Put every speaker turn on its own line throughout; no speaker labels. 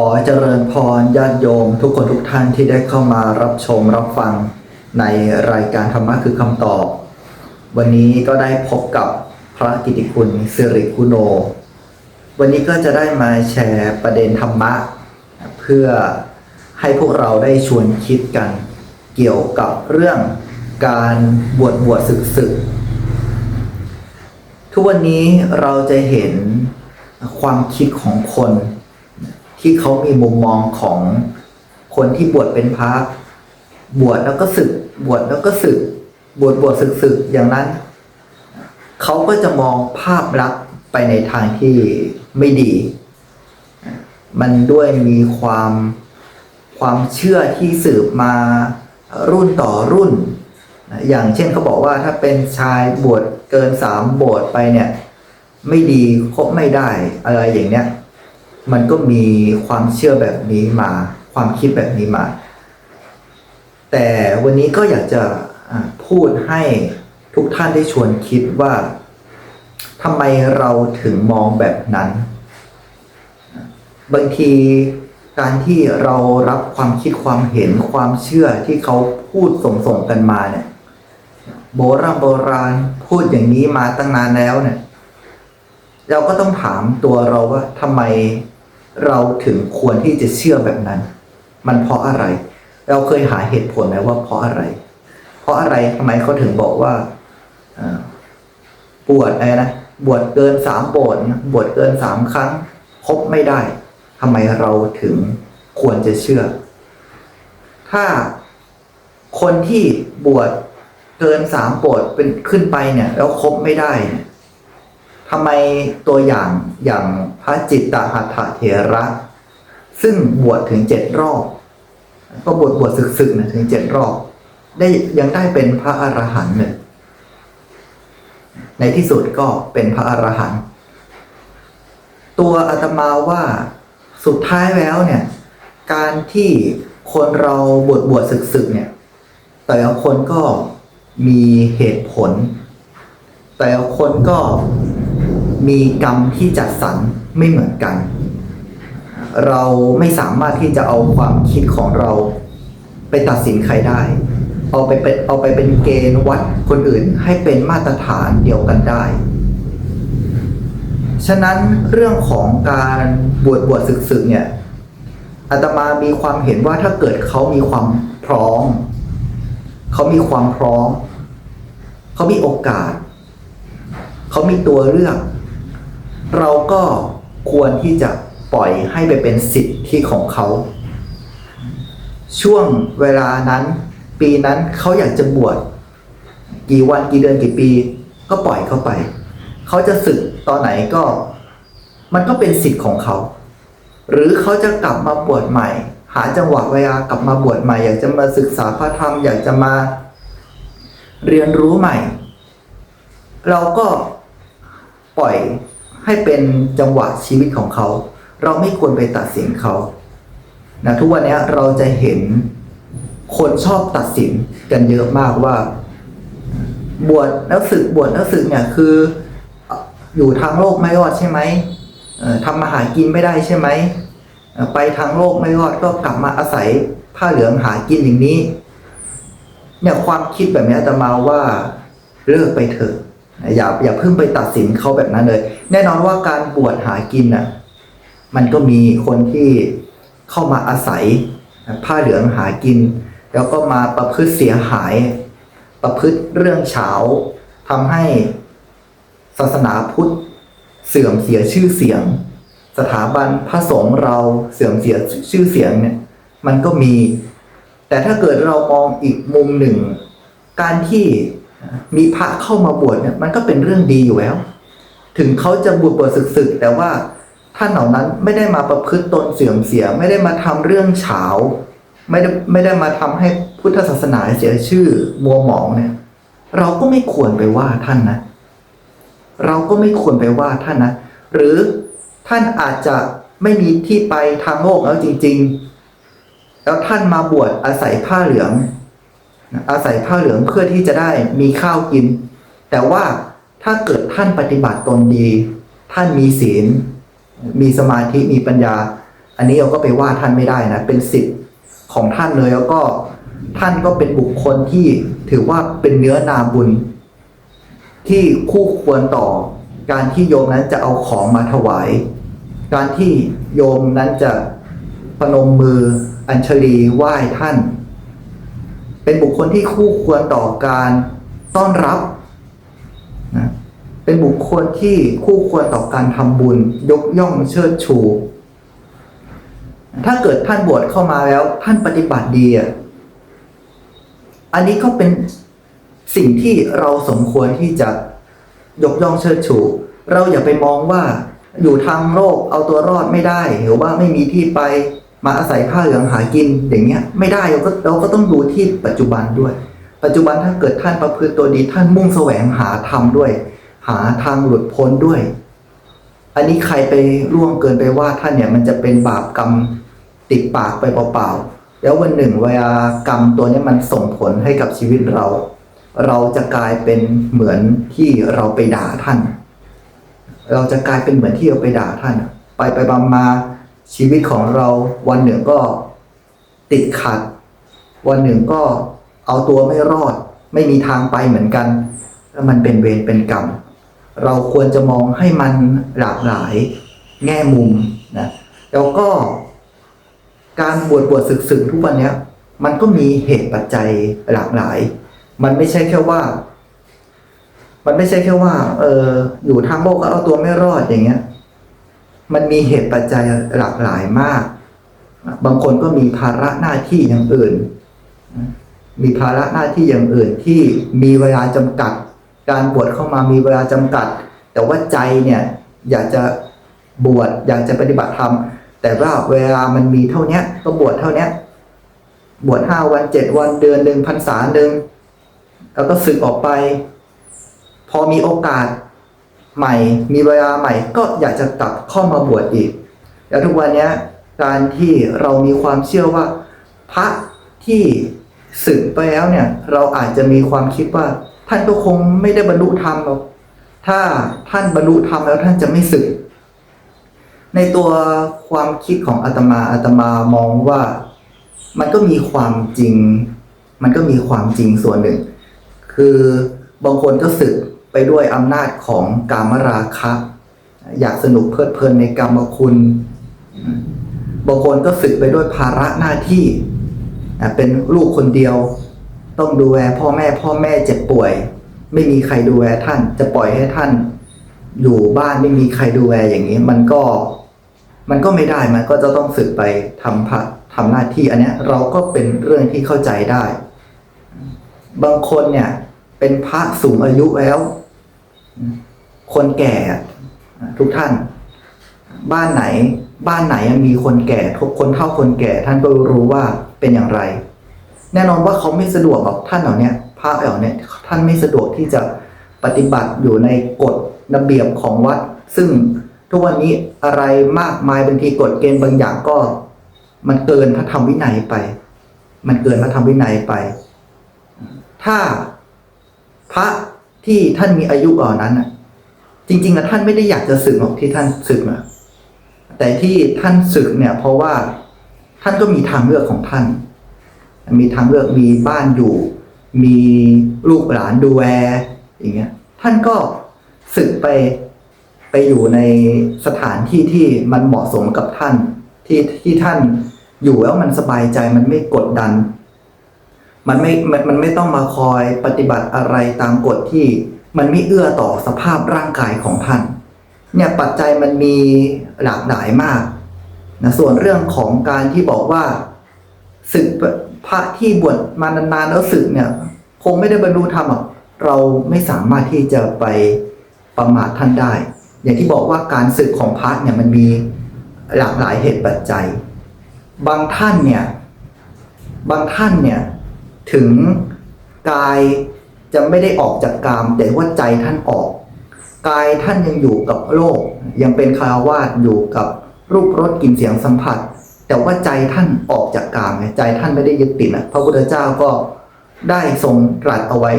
ขอเจริญพรญาติโยม ทุกคนทุกท่านที่ได้เข้ามารับชมรับฟังในรายการธรรมะคือคำตอบ วันนี้ก็ได้พบกับพระกิติคุณสิริคุโน วันนี้ก็จะได้มาแชร์ประเด็นธรรมะ เพื่อให้พวกเราได้ชวนคิดกัน เกี่ยวกับเรื่องการบวชบวชศึกศึกทุกวันนี้เราจะเห็นความคิดของคน ที่เขามีมุมมองของคนที่บวชเป็นพระบวชแล้วก็ศึก บวชแล้วก็ศึก บวชบวชศึกศึกอย่างนั้น เขาก็จะมองภาพลักษณ์ไปในทางที่ไม่ดี มันด้วยมีความความเชื่อที่สืบมารุ่นต่อรุ่น อย่างเช่นเขาบอกว่าถ้าเป็นชายบวชเกินสามบวชไปเนี่ย ไม่ดีคบไม่ได้อะไรอย่างเนี้ย มันก็มีความเชื่อแบบนี้มา ความคิดแบบนี้มา แต่วันนี้ก็อยากจะพูดให้ทุกท่านได้ชวนคิดว่าทำไมเราถึงมองแบบนั้น บางทีการที่เรารับความคิดความเห็นความเชื่อที่เขาพูดส่งๆกันมาเนี่ยโบราณโบราณพูดอย่างนี้มาตั้งนานแล้วเนี่ย เราก็ต้องถามตัวเราว่าทำไม เราถึงควรที่จะเชื่อแบบนั้น มันเพราะอะไร เราเคยหาเหตุผลไหมว่าเพราะอะไร เพราะอะไรทำไมเขาถึงบอกว่าเอ่อบวชอะไรนะบวชเกินสามโบสถ์นะบวชเกินสามครั้งครบไม่ได้ทำไมเราถึงควรจะเชื่อ ถ้าคนที่บวชเกินสามโบสถ์เป็นขึ้นไปเนี่ย แล้วครบไม่ได้เนี่ย ทำไมตัวอย่างอย่างพระจิตตหัตถเถระ ซึ่งบวชถึงเจ็ดรอบ ก็บวชบวชศึกๆนะถึงเจ็ดรอบ ได้ยังได้เป็นพระอรหันต์เลยในที่สุดก็เป็นพระอรหันต์ตัวอาตมาว่าสุดท้ายแล้วเนี่ย การที่คนเราบวชบวชศึกๆเนี่ย แต่ละคนก็มีเหตุผล แต่ละคนก็ มีกรรมที่จัดสรรไม่เหมือนกัน เราไม่สามารถที่จะเอาความคิดของเราไปตัดสินใครได้ เอาไปเป็นเอาไปเป็นเกณฑ์วัดคนอื่นให้เป็นมาตรฐานเดียวกันได้ ฉะนั้นเรื่องของการบวชบวชศึกๆเนี่ยอาตมามีความเห็นว่าถ้าเกิดเขามีความพร้อมเขามีความพร้อมเขามีโอกาส เขามีตัวเลือก เราก็ควรที่จะปล่อยให้ไปเป็นสิทธิของเขา ช่วงเวลานั้น ปีนั้นเขาอยากจะบวชกี่วันกี่เดือนกี่ปี ก็ปล่อยเขาไป เขาจะศึกตอนไหนก็ มันก็เป็นสิทธิ์ของเขา หรือเขาจะกลับมาบวชใหม่ หาจังหวะเวลากลับมาบวชใหม่ อยากจะมาศึกษาพระธรรมอยากจะมาเรียนรู้ใหม่ เราก็ปล่อย ให้เป็นจังหวะชีวิตของเขา เราไม่ควรไปตัดสินเขานะทุกวันนี้เราจะเห็นคนชอบตัดสินกันเยอะมากว่า บวชแล้วศึกบวชแล้วศึกเนี่ยคือ อยู่ทางโลกไม่รอดใช่ไหมทำมาหากินไม่ได้ใช่ไหมไปทางโลกไม่รอดก็กลับมาอาศัยผ้าเหลืองหากินอย่างนี้ เนี่ยความคิดแบบนี้อาตมาว่าเลิกไปเถอะ อย่าอย่าเพิ่งไปตัดสินเขาแบบนั้นเลย แน่นอนว่าการบวชหากินน่ะมันก็มีคนที่เข้ามาอาศัยผ้าเหลืองหากิน แล้วก็มาประพฤติเสียหาย ประพฤติเรื่องเฉาทำให้ศาสนาพุทธเสื่อมเสียชื่อเสียง สถาบันพระสงฆ์เราเสื่อมเสียชื่อเสียงเนี่ยมันก็มี แต่ถ้าเกิดเรามองอีกมุมหนึ่ง การที่ มีพระเข้ามาบวชเนี่ยมันก็เป็นเรื่องดีอยู่แล้ว ถึงเขาจะบวชบวชศึกๆ แต่ว่าท่านเหล่านั้นไม่ได้มาประพฤติตนเสื่อมเสีย ไม่ได้มาทำเรื่องเฉาไม่ได้ไม่ได้มาทำให้พุทธศาสนาเสียชื่อมัวหมองเนี่ย เราก็ไม่ควรไปว่าท่านนะ เราก็ไม่ควรไปว่าท่านนะ หรือท่านอาจจะไม่มีที่ไปทางโลกแล้วจริง ๆ แล้วท่านมาบวชอาศัยผ้าเหลือง อาศัยผ้าเหลืองเพื่อที่จะได้มีข้าวกิน แต่ว่าถ้าเกิดท่านปฏิบัติตนดี ท่านมีศีล มีสมาธิมีปัญญา อันนี้เราก็ไปว่าท่านไม่ได้นะ เป็นสิทธิ์ของท่านเลยแล้วก็ท่านก็เป็นบุคคลที่ถือว่าเป็นเนื้อนาบุญ ที่คู่ควรต่อการที่โยมนั้นจะเอาของมาถวาย การที่โยมนั้นจะพนมมืออัญชลีไหว้ท่าน เป็นบุคคลที่คู่ควรต่อการต้อนรับนะเป็นบุคคลที่คู่ควรต่อการทำบุญ ยกย่องเชิดชู ถ้าเกิดท่านบวชเข้ามาแล้วท่านปฏิบัติดีอะอันนี้ก็เป็นสิ่งที่เราสมควรที่จะยกย่องเชิดชู เราอย่าไปมองว่าอยู่ทางโลกเอาตัวรอดไม่ได้ หรือว่าไม่มีที่ไป มาอาศัยผ้าเหลืองหากินอย่างเงี้ยไม่ได้เราก็เราก็ต้องดูที่ปัจจุบันด้วย ปัจจุบันถ้าเกิดท่านประพฤติตัวดีท่านมุ่งแสวงหาธรรมด้วย หาทางหลุดพ้นด้วย อันนี้ใครไปล่วงเกินไปว่าท่านเนี่ยมันจะเป็นบาปกรรมติดปากไปเปล่าๆแล้ววันหนึ่งเวลากรรมตัวเนี้มันส่งผลให้กับชีวิตเรา เราจะกลายเป็นเหมือนที่เราไปด่าท่าน เราจะกลายเป็นเหมือนที่เราไปด่าท่าน ไปไปมามา ชีวิตของเราวันหนึ่งก็ติดขัด วันหนึ่งก็เอาตัวไม่รอด ไม่มีทางไปเหมือนกันแล้วมันเป็นเวรเป็นกรรม เราควรจะมองให้มันหลากหลายแง่มุมนะแล้วก็การบวชบวชศึกศึกทุกวันเนี้ย มันก็มีเหตุปัจจัยหลากหลาย มันไม่ใช่แค่ว่า มันไม่ใช่แค่ว่า เอออยู่ทางโลกก็เอาตัวไม่รอดอย่างเงี้ย มันมีเหตุปัจจัยหลากหลายมาก บางคนก็มีภาระหน้าที่อย่างอื่น มีภาระหน้าที่อย่างอื่นที่มีเวลาจำกัด การบวชเข้ามามีเวลาจำกัด แต่ว่าใจเนี่ยอยากจะบวชอยากจะปฏิบัติธรรม แต่ว่าเวลามันมีเท่าเนี้ยก็บวชเท่าเนี้ยบวชห้าวันเจ็ดวันเดือนหนึ่งพรรษาหนึ่งแล้วก็สึกออกไป พอมีโอกาส ใหม่ มีเวลาใหม่ก็อยากจะกลับเข้ามาบวชอีก แล้วทุกวันนี้การที่เรามีความเชื่อว่า พระที่สึกไปแล้วเนี่ยเราอาจจะมีความคิดว่า ท่านก็คงไม่ได้บรรลุธรรมหรอกถ้าท่านบรรลุธรรมแล้วท่านจะไม่สึก ในตัวความคิดของอาตมาอาตมามองว่ามันก็มีความจริง มันก็มีความจริงส่วนหนึ่ง คือบางคนก็สึก ไปด้วยอำนาจของกามราคะ อยากสนุกเพลิดเพลินในกรรมคุณบางคนก็สึกไปด้วยภาระหน้าที่เป็นลูกคนเดียว ต้องดูแลพ่อแม่พ่อแม่เจ็บป่วย ไม่มีใครดูแลท่าน จะปล่อยให้ท่าน อยู่บ้านไม่มีใครดูแลอย่างนี้ มันก็มันก็ไม่ได้มันก็จะต้องสึกไปทำพระทำหน้าที่อันนี้เราก็เป็นเรื่องที่เข้าใจได้ บางคนเนี่ย เป็นพระสูงอายุแล้ว คนแก่ทุกท่าน บ้านไหน บ้านไหนมีคนแก่ทุกคนเท่าคนแก่ท่านก็รู้ว่าเป็นอย่างไร แน่นอนว่าเขาไม่สะดวกหรอกท่านเหล่านี้พระเหล่านี้ท่านไม่สะดวกที่จะปฏิบัติอยู่ในกฎระเบียบของวัด ซึ่งทุกวันนี้อะไรมากมายบางทีกฎเกณฑ์บางอย่างก็ มันเกินพระธรรมวินัยไป มันเกินพระธรรมวินัยไป ถ้า พระที่ท่านมีอายุอ่อนนั้นน่ะจริงๆอะท่านไม่ได้อยากจะสึกหรอกที่ท่านสึกอะแต่ที่ท่านสึกเนี่ย เพราะว่าท่านก็มีทางเลือกของท่าน มีทางเลือกมีบ้านอยู่ มีลูกหลานดูแลอย่างเงี้ย ท่านก็สึกไปไปอยู่ในสถานที่ที่มันเหมาะสมกับท่าน ที่ที่ท่านอยู่แล้วมันสบายใจมันไม่กดดัน มันไม่มันมันไม่ต้องมาคอยปฏิบัติอะไรตามกฎที่มันไม่เอื้อต่อสภาพร่างกายของท่าน เนี่ยปัจจัยมันมีหลากหลายมากนะส่วนเรื่องของการที่บอกว่าศึกพระที่บวชมานานๆแล้วศึกเนี่ย คงไม่ได้บรรลุธรรมหรอกเราไม่สามารถที่จะไปประมาทท่านได้ อย่างที่บอกว่าการศึกของพระเนี่ยมันมีหลากหลายเหตุปัจจัย บางท่านเนี่ย บางท่านเนี่ย ถึงกายจะไม่ได้ออกจากกาม แต่ว่าใจท่านออก กายท่านยังอยู่กับโลก ยังเป็นคารวาสอยู่กับรูปรสกลิ่นเสียงสัมผัส แต่ว่าใจท่านออกจากกามไงใจท่านไม่ได้ยึดติดนะพระพุทธเจ้าก็ได้ทรงตรัสเอาไว้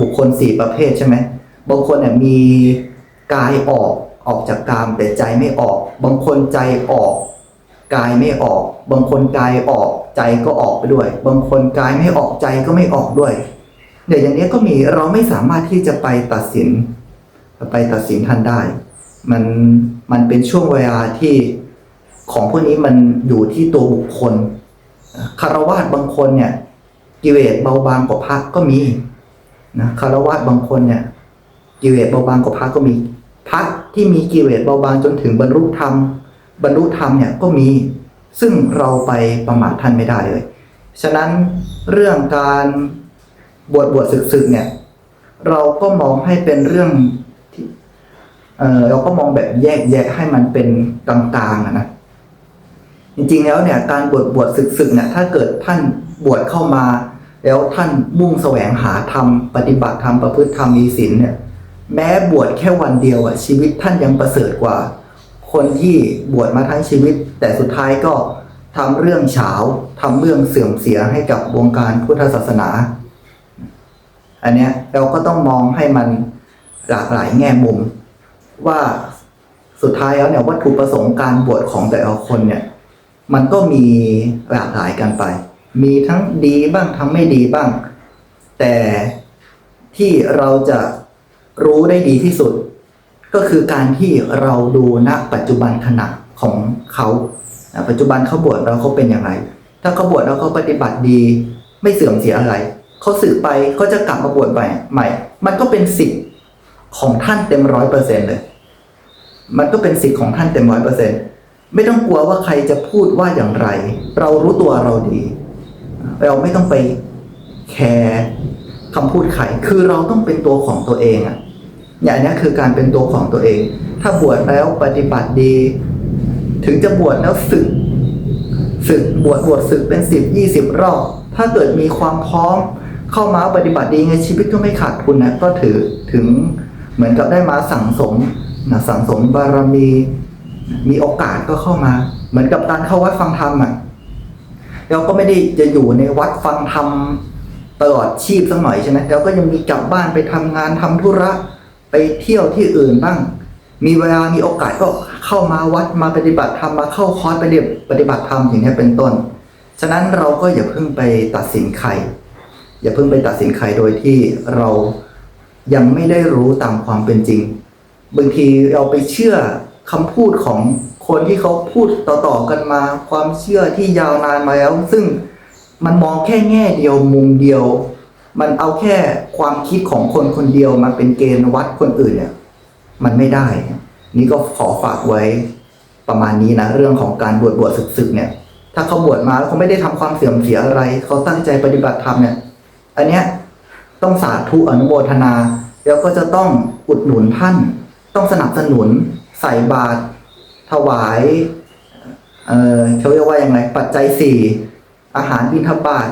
บุคคลสี่ประเภทใช่ไหมบางคนเนี่ยมีกายออกออกจากกามแต่ใจไม่ออก บางคนใจออก กายไม่ออก บางคนกายออกใจก็ออกไปด้วย บางคนกายไม่ออกใจก็ไม่ออกด้วยเดี๋ยวอย่างนี้ก็มีเราไม่สามารถที่จะไปตัดสิน ไปตัดสินท่านได้ มันมันเป็นช่วงเวลาที่ของพวกนี้มันอยู่ที่ตัวบุคคลคารวาสบางคนเนี่ยกิเลสเบาบางกว่าพระก็มีนะคารวาสบางคนเนี่ยกิเลสเบาบางกว่าพระก็มีพระที่มีกิเลสเบาบางจนถึงบรรลุธรรม บรรลุธรรมเนี่ยก็มีซึ่งเราไปประมาทท่านไม่ได้เลย ฉะนั้นเรื่องการบวชบวชศึกศึกเนี่ย เราก็มองให้เป็นเรื่องที่เออเราก็มองแบบแยกแยะให้มันเป็นกลางๆนะจริงๆแล้วเนี่ย การบวชบวชศึกศึกเนี่ยถ้าเกิดท่านบวชเข้ามา แล้วท่านมุ่งแสวงหาธรรมปฏิบัติธรรมประพฤติธรรมมีศีลเนี่ย แม้บวชแค่วันเดียวอะชีวิตท่านยังประเสริฐกว่า คนที่บวชมาทั้งชีวิต แต่สุดท้ายก็ทำเรื่องเฉาทำเรื่องเสื่อมเสียให้กับวงการพุทธศาสนา อันเนี้ยเราก็ต้องมองให้มันหลากหลายแง่มุม ว่าสุดท้ายแล้วเนี่ยวัตถุประสงค์การบวชของแต่ละคนเนี่ย มันก็มีหลากหลายกันไป มีทั้งดีบ้างทั้งไม่ดีบ้าง แต่ที่เราจะรู้ได้ดีที่สุด ก็คือการที่เราดูณปัจจุบันขณะของเขาปัจจุบันเขาบวชแล้วเขาเป็นอย่างไร ถ้าเขาบวชแล้วเขาปฏิบัติดีไม่เสื่อมเสียอะไรเขาสึกไปเขาจะกลับมาบวชใหม่ใหม่ มันก็เป็นสิทธิ์ของท่านเต็มร้อยเปอร์เซ็นต์เลย มันก็เป็นสิทธิ์ของท่านเต็มร้อยเปอร์เซ็นต์ไม่ต้องกลัวว่าใครจะพูดว่าอย่างไร เรารู้ตัวเราดี เราไม่ต้องไปแคร์คำพูดใครคือเราต้องเป็นตัวของตัวเองอะ อย่างนี้คือการเป็นตัวของตัวเอง ถ้าบวชแล้วปฏิบัติดี ถึงจะบวชแล้วศึกศึกบวชบวชศึกเป็นสิบยี่สิบรอบ ถ้าเกิดมีความพร้อมเข้ามาปฏิบัติดีไงชีวิตก็ไม่ขาดทุนนะก็ถือถึงเหมือนกับได้มาสั่งสมนะสั่งสมบารมีมีโอกาสก็เข้ามา เหมือนกับการเข้าวัดฟังธรรมอะเราก็ไม่ได้จะอยู่ในวัดฟังธรรมตลอดชีพสักหน่อยใช่ไหมเราก็ยังมีกลับบ้านไปทำงานทำธุระ ไปเที่ยวที่อื่นบ้าง มีเวลามีโอกาสก็เข้ามาวัดมาปฏิบัติธรรมมาเข้าคอร์สไปเรียนปฏิบัติธรรมอย่างนี้เป็นต้น ฉะนั้นเราก็อย่าเพิ่งไปตัดสินใคร อย่าเพิ่งไปตัดสินใครโดยที่เรายังไม่ได้รู้ตามความเป็นจริง บางทีเราไปเชื่อคำพูดของคนที่เขาพูดต่อๆกันมา ความเชื่อที่ยาวนานมาแล้ว ซึ่งมันมองแค่แง่เดียวมุมเดียว มันเอาแค่ความคิดของคนคนเดียวมาเป็นเกณฑ์วัดคนอื่นเนี่ยมันไม่ได้ นี่ก็ขอฝากไว้ประมาณนี้นะ เรื่องของการบวชบวชศึกๆเนี่ย ถ้าเขาบวชมาแล้วเขาไม่ได้ทำความเสื่อมเสียอะไร เขาตั้งใจปฏิบัติธรรมเนี่ย อันเนี้ยต้องสาธุอนุโมทนา แล้วก็จะต้องอุดหนุนท่าน ต้องสนับสนุนใส่บาตรถวาย เออเขาเรียกว่าอย่างไรปัจจัยสี่อาหารบิณฑบาต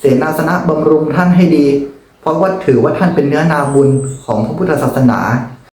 เสนาสนะบำรุงท่านให้ดี เพราะว่าถือว่าท่านเป็นเนื้อนาบุญของพระพุทธศาสนา